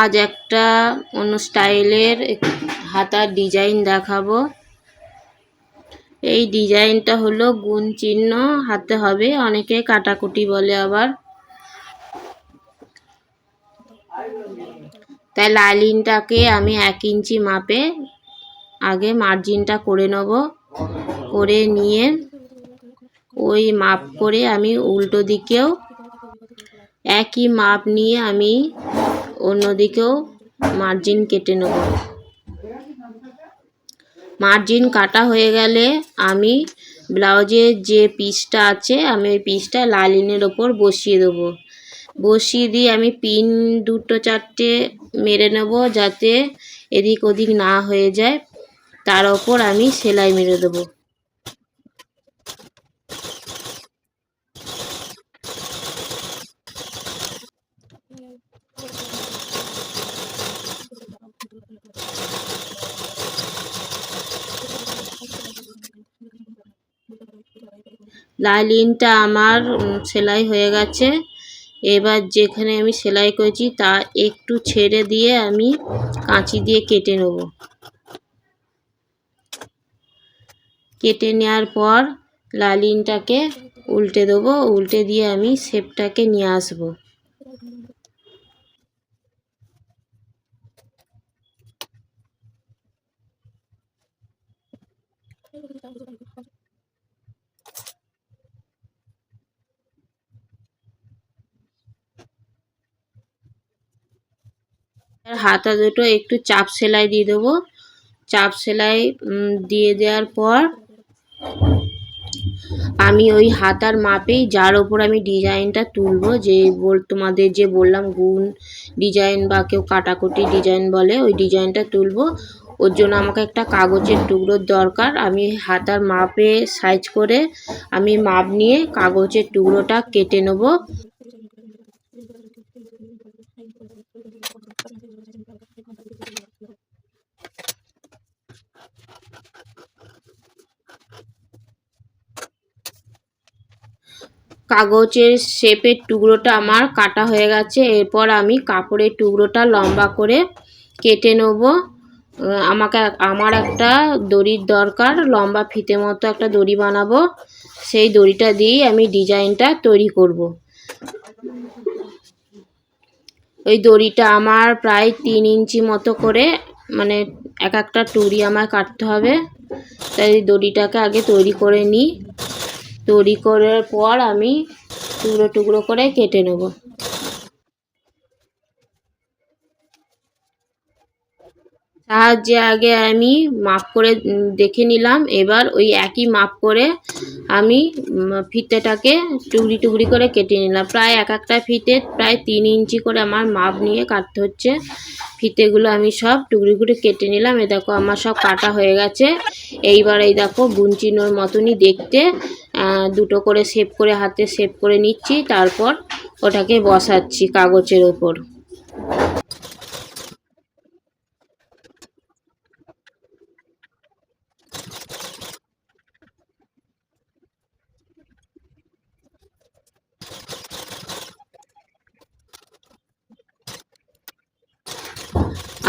আজ একটা অন্য স্টাইলের হাতার ডিজাইন দেখাবো। এই ডিজাইনটা হলো গুণ চিহ্ন, হাতে হবে অনেকে কাটাকুটি বলে আবার। তাই লাইলিনটাকে আমি এক ইঞ্চি মাপে আগে মার্জিনটা করে নেব। করে নিয়ে ওই মাপ করে আমি উল্টো দিকেও একই মাপ নিয়ে আমি অন্যদিকেও মার্জিন কেটে নেব। মার্জিন কাটা হয়ে গেলে আমি ব্লাউজের যে পিসটা আছে, আমি ওই পিসটা লালিনের ওপর বসিয়ে দেবো। বসিয়ে দিয়ে আমি পিন দুটো চারটে মেরে নেব যাতে এদিক ওদিক না হয়ে যায়। তার ওপর আমি সেলাই মেরে দেবো। লাইলিনটা আমার সেলাই হয়ে গেছে। এবার যেখানে আমি সেলাই করেছি, তা একটু ছেড়ে দিয়ে আমি কাঁচি দিয়ে কেটে নেব। কেটে নেওয়ার পর লালিনটাকে উল্টে দেবো, উল্টে দিয়ে আমি শেপটাকে নিয়ে আসব। হাতা দুটো একটু চাপ সেলাই দিয়ে দেবো। চাপ সেলাই দিয়ে দেওয়ার পর আমি ওই হাতার মাপেই যার ওপর আমি ডিজাইনটা তুলবো, যে বল, তোমাদের যে বললাম গুণ ডিজাইন বা কেউ কাটাকুটি ডিজাইন বলে, ওই ডিজাইনটা তুলবো। ওর জন্য আমাকে একটা কাগজের টুকরোর দরকার। আমি হাতার মাপে সাইজ করে আমি মাপ নিয়ে কাগজের টুকরোটা কেটে নেব। কাগজের শেপের টুকরোটা আমার কাটা হয়ে গেছে। এরপর আমি কাপড়ের টুকরোটা লম্বা করে কেটে নেব। আমাকে আমার একটা দড়ির দরকার, লম্বা ফিতে মতো একটা দড়ি বানাবো। সেই দড়িটা দিয়েই আমি ডিজাইনটা তৈরি করব। ওই দড়িটা আমার প্রায় তিন ইঞ্চি মতো করে মানে এক একটা টুরি আমার কাটতে হবে। তাই দড়িটাকে আগে তৈরি করে নিই। তৈরি করার পর আমি টুকরো টুকরো করে কেটে নেব। সাহায্যে আগে আমি মাপ করে দেখে নিলাম, এবার ওই একই মাপ করে আমি ফিতেটাকে টুকরি টুকরি করে কেটে নিলাম। প্রায় এক একটা ফিতে প্রায় তিন ইঞ্চি করে আমার মাপ নিয়ে কাটতে হচ্ছে। ফিতেগুলো আমি সব টুকরি করে কেটে নিলাম। এ দেখো আমার সব কাটা হয়ে গেছে। এইবার এই দেখো বুনচিনোর মতনই দেখতে। দুটো করে শেপ করে হাতে শেপ করে নিচ্ছি। তারপর ওটাকে বসাচ্ছি কাগজের ওপর।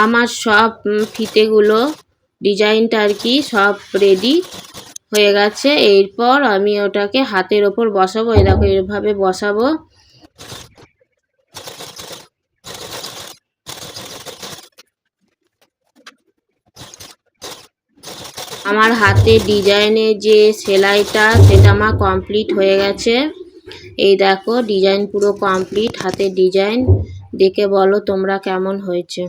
আমার সব ফিতেগুলো, ডিজাইনটা আর কি সব রেডি হয়ে গেছে। এরপর আমি ওটাকে হাতের ওপর বসাবো। দেখো, এভাবে বসাবো। আমার হাতে ডিজাইনের যে সেলাইটা, সেটা আমার কমপ্লিট হয়ে গেছে। এই দেখো, ডিজাইন পুরো কমপ্লিট হাতের ডিজাইন। দেখে বলো তোমরা কেমন হয়েছে।